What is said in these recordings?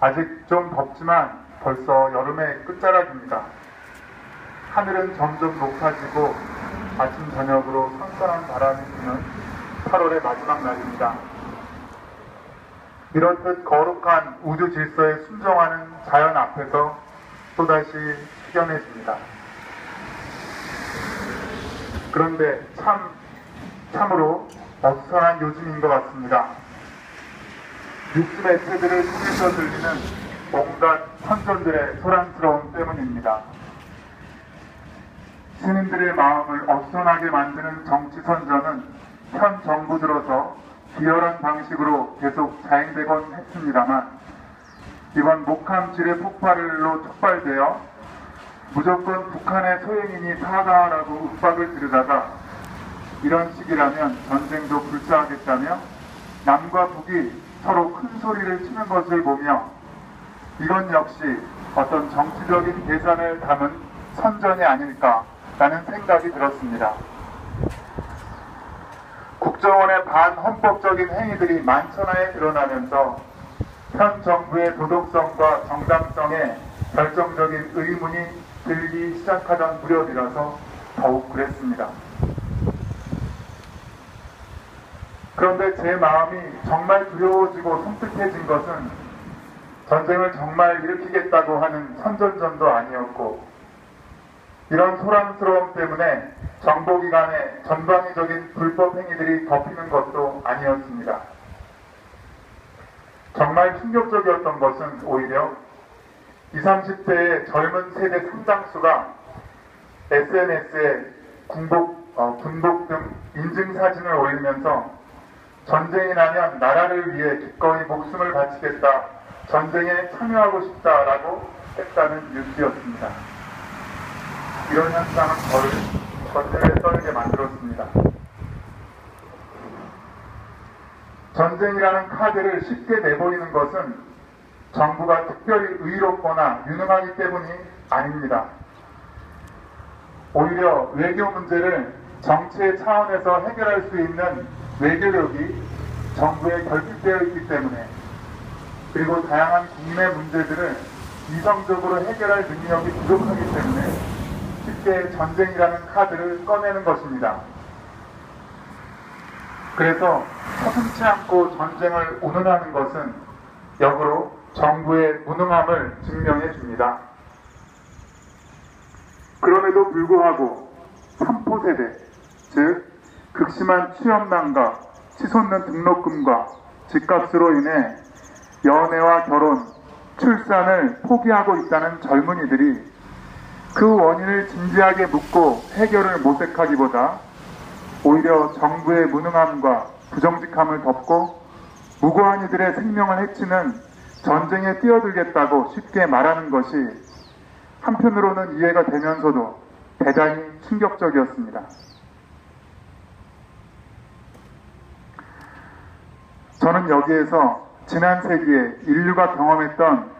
아직 좀 덥지만 벌써 여름의 끝자락입니다. 하늘은 점점 높아지고 아침 저녁으로 선선한 바람이 부는 8월의 마지막 날입니다. 이렇듯 거룩한 우주 질서에 순종하는 자연 앞에서 또다시 숙연해집니다. 그런데 참, 참으로 어수선한 요즘인 것 같습니다. 뉴스 매체들을 통해서 들리는 온갖 선전들의 소란스러움 때문입니다. 시민들의 마음을 어수선하게 만드는 정치 선전은 현 정부 들어서 비열한 방식으로 계속 자행되곤 했습니다만 이번 목함 지뢰 폭발로 촉발되어 무조건 북한의 소행인이 사과하라고 윽박을 지르다가 이런 식이라면 전쟁도 불사하겠다며 남과 북이 서로 큰 소리를 치는 것을 보며 이건 역시 어떤 정치적인 계산을 담은 선전이 아닐까라는 생각이 들었습니다. 국정원의 반헌법적인 행위들이 만천하에 드러나면서 현 정부의 도덕성과 정당성에 결정적인 의문이 들기 시작하던 무렵이라서 더욱 그랬습니다. 그런데 제 마음이 정말 두려워지고 섬뜩해진 것은 전쟁을 정말 일으키겠다고 하는 선전전도 아니었고 이런 소란스러움 때문에 정보기관의 전방위적인 불법 행위들이 덮이는 것도 아니었습니다. 정말 충격적이었던 것은 오히려 20, 30대의 젊은 세대 상당수가 SNS에 군복, 어, 군복 등 인증사진을 올리면서 전쟁이 나면 나라를 위해 기꺼이 목숨을 바치겠다, 전쟁에 참여하고 싶다라고 했다는 뉴스였습니다. 이런 현상은 저를 겉을 떨게 만들었습니다. 전쟁이라는 카드를 쉽게 내버리는 것은 정부가 특별히 의롭거나 유능하기 때문이 아닙니다. 오히려 외교 문제를 정치의 차원에서 해결할 수 있는 외교력이 정부에 결핍되어 있기 때문에 그리고 다양한 국내 문제들을 이성적으로 해결할 능력이 부족하기 때문에 쉽게 전쟁이라는 카드를 꺼내는 것입니다. 그래서 서슴치 않고 전쟁을 운운하는 것은 역으로 정부의 무능함을 증명해 줍니다. 그럼에도 불구하고 3포 세대, 즉 극심한 취업난과 치솟는 등록금과 집값으로 인해 연애와 결혼, 출산을 포기하고 있다는 젊은이들이 그 원인을 진지하게 묻고 해결을 모색하기보다 오히려 정부의 무능함과 부정직함을 덮고 무고한 이들의 생명을 해치는 전쟁에 뛰어들겠다고 쉽게 말하는 것이 한편으로는 이해가 되면서도 대단히 충격적이었습니다. 저는 여기에서 지난 세기에 인류가 경험했던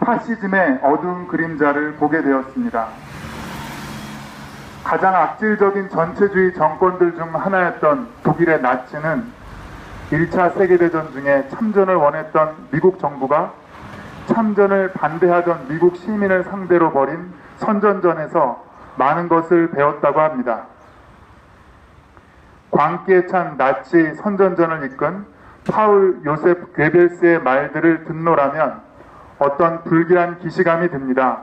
파시즘의 어두운 그림자를 보게 되었습니다. 가장 악질적인 전체주의 정권들 중 하나였던 독일의 나치는 1차 세계대전 중에 참전을 원했던 미국 정부가 참전을 반대하던 미국 시민을 상대로 벌인 선전전에서 많은 것을 배웠다고 합니다. 광기에 찬 나치 선전전을 이끈 파울 요셉 괴벨스의 말들을 듣노라면 어떤 불길한 기시감이 듭니다.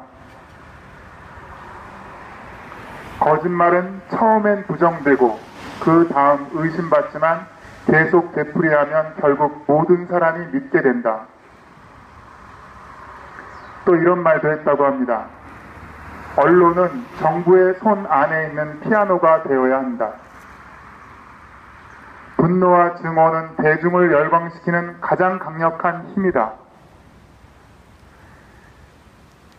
거짓말은 처음엔 부정되고 그 다음 의심받지만 계속 되풀이하면 결국 모든 사람이 믿게 된다. 또 이런 말도 했다고 합니다. 언론은 정부의 손 안에 있는 피아노가 되어야 한다. 분노와 증오는 대중을 열광시키는 가장 강력한 힘이다.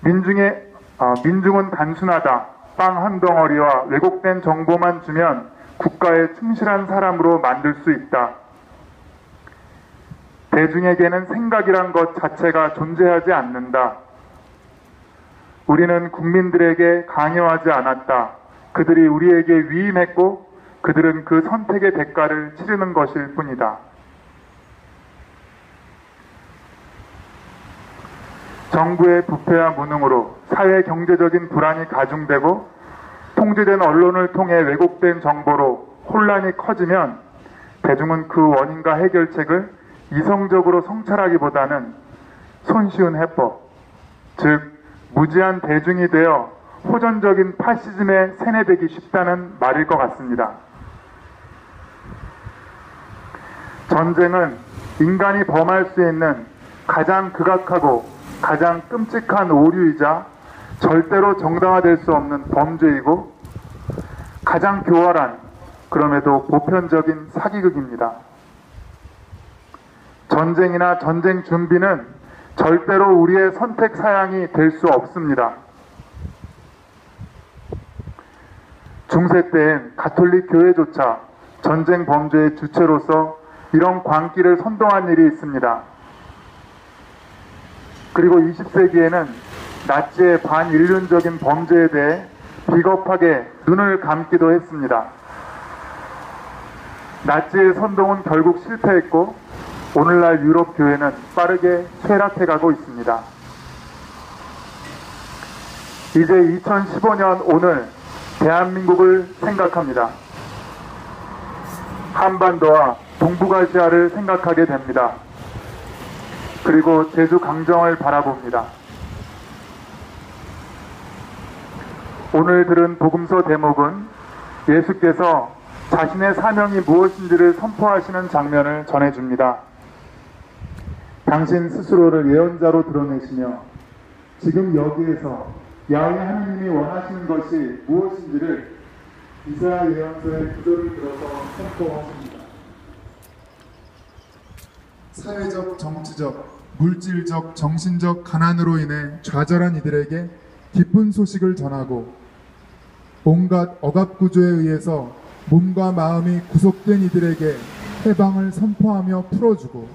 민중의, 어, 민중은 단순하다. 빵 한 덩어리와 왜곡된 정보만 주면 국가에 충실한 사람으로 만들 수 있다. 대중에게는 생각이란 것 자체가 존재하지 않는다. 우리는 국민들에게 강요하지 않았다. 그들이 우리에게 위임했고 그들은 그 선택의 대가를 치르는 것일 뿐이다. 정부의 부패와 무능으로 사회 경제적인 불안이 가중되고 통제된 언론을 통해 왜곡된 정보로 혼란이 커지면 대중은 그 원인과 해결책을 이성적으로 성찰하기보다는 손쉬운 해법, 즉 무지한 대중이 되어 호전적인 파시즘에 세뇌되기 쉽다는 말일 것 같습니다. 전쟁은 인간이 범할 수 있는 가장 극악하고 가장 끔찍한 오류이자 절대로 정당화될 수 없는 범죄이고 가장 교활한 그럼에도 보편적인 사기극입니다. 전쟁이나 전쟁 준비는 절대로 우리의 선택 사양이 될 수 없습니다. 중세 때엔 가톨릭 교회조차 전쟁 범죄의 주체로서 이런 광기를 선동한 일이 있습니다. 그리고 20세기에는 나치의 반인륜적인 범죄에 대해 비겁하게 눈을 감기도 했습니다. 나치의 선동은 결국 실패했고 오늘날 유럽 교회는 빠르게 쇠락해가고 있습니다. 이제 2015년 오늘 대한민국을 생각합니다. 한반도와 동북아시아를 생각하게 됩니다. 그리고 제주 강정을 바라봅니다. 오늘 들은 복음서 대목은 예수께서 자신의 사명이 무엇인지를 선포하시는 장면을 전해줍니다. 당신 스스로를 예언자로 드러내시며 지금 여기에서 야외 하나님이 원하시는 것이 무엇인지를 이사야 예언서의 구절을 들어서 선포하십니다. 사회적, 정치적, 물질적, 정신적 가난으로 인해 좌절한 이들에게 기쁜 소식을 전하고 온갖 억압 구조에 의해서 몸과 마음이 구속된 이들에게 해방을 선포하며 풀어주고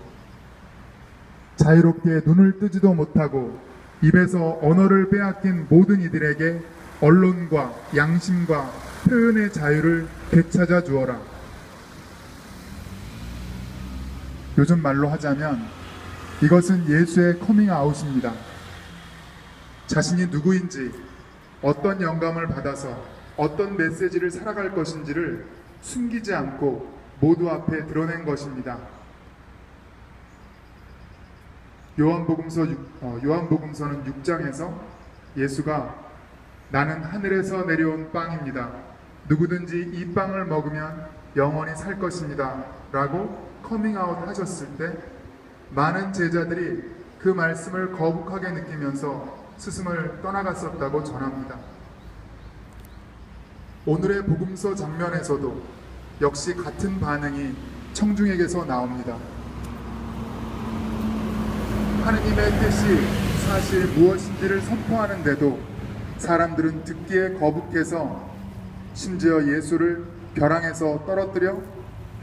자유롭게 눈을 뜨지도 못하고 입에서 언어를 빼앗긴 모든 이들에게 언론과 양심과 표현의 자유를 되찾아 주어라. 요즘 말로 하자면 이것은 예수의 커밍아웃입니다. 자신이 누구인지 어떤 영감을 받아서 어떤 메시지를 살아갈 것인지를 숨기지 않고 모두 앞에 드러낸 것입니다. 요한복음서 어, 요한복음서는 6장에서 예수가 나는 하늘에서 내려온 빵입니다. 누구든지 이 빵을 먹으면 영원히 살 것입니다. 라고 커밍아웃 하셨을 때 많은 제자들이 그 말씀을 거북하게 느끼면서 스승을 떠나갔었다고 전합니다. 오늘의 복음서 장면에서도 역시 같은 반응이 청중에게서 나옵니다. 하느님의 뜻이 사실 무엇인지를 선포하는데도 사람들은 듣기에 거북해서 심지어 예수를 벼랑에서 떨어뜨려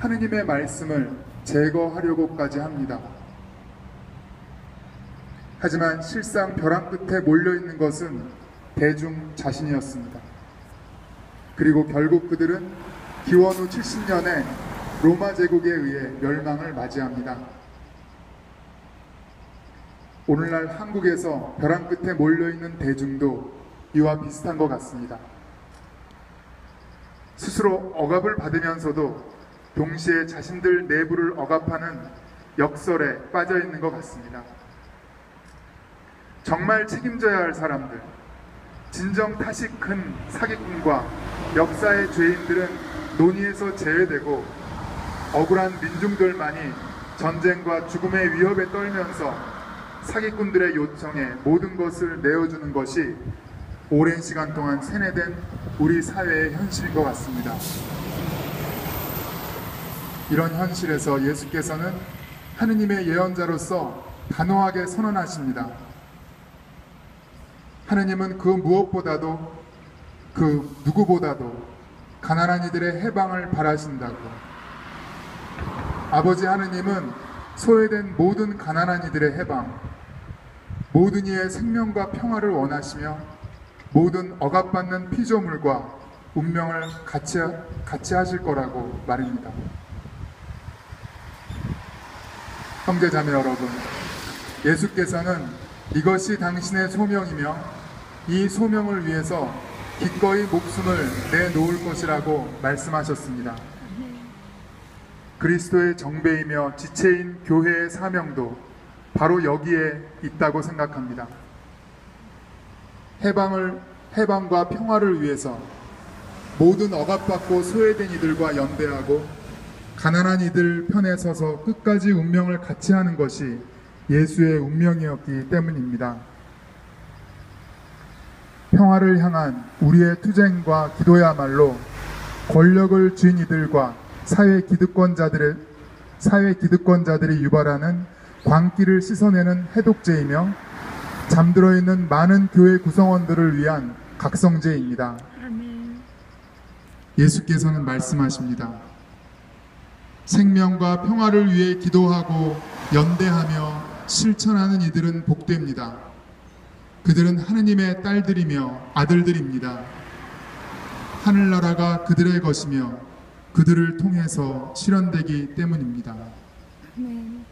하느님의 말씀을 제거하려고까지 합니다. 하지만 실상 벼랑 끝에 몰려 있는 것은 대중 자신이었습니다. 그리고 결국 그들은 기원 후 70년에 로마 제국에 의해 멸망을 맞이합니다. 오늘날 한국에서 벼랑 끝에 몰려있는 대중도 이와 비슷한 것 같습니다. 스스로 억압을 받으면서도 동시에 자신들 내부를 억압하는 역설에 빠져 있는 것 같습니다. 정말 책임져야 할 사람들, 진정 탓이 큰 사기꾼과 역사의 죄인들은 논의에서 제외되고 억울한 민중들만이 전쟁과 죽음의 위협에 떨면서 사기꾼들의 요청에 모든 것을 내어주는 것이 오랜 시간 동안 세뇌된 우리 사회의 현실인 것 같습니다. 이런 현실에서 예수께서는 하느님의 예언자로서 단호하게 선언하십니다. 하느님은 그 무엇보다도 그 누구보다도 가난한 이들의 해방을 바라신다고. 아버지 하느님은 소외된 모든 가난한 이들의 해방, 모든 이의 생명과 평화를 원하시며 모든 억압받는 피조물과 운명을 같이, 같이 하실 거라고 말입니다. 형제자매 여러분, 예수께서는 이것이 당신의 소명이며 이 소명을 위해서 기꺼이 목숨을 내놓을 것이라고 말씀하셨습니다. 그리스도의 정배이며 지체인 교회의 사명도 바로 여기에 있다고 생각합니다. 해방을 해방과 평화를 위해서 모든 억압받고 소외된 이들과 연대하고 가난한 이들 편에 서서 끝까지 운명을 같이 하는 것이 예수의 운명이었기 때문입니다. 평화를 향한 우리의 투쟁과 기도야말로 권력을 쥔 이들과 사회 기득권자들의 사회 기득권자들이 유발하는 광기를 씻어내는 해독제이며 잠들어 있는 많은 교회 구성원들을 위한 각성제입니다. 예수께서는 말씀하십니다. 생명과 평화를 위해 기도하고 연대하며 실천하는 이들은 복됩니다. 그들은 하느님의 딸들이며 아들들입니다. 하늘나라가 그들의 것이며 그들을 통해서 실현되기 때문입니다. 아멘.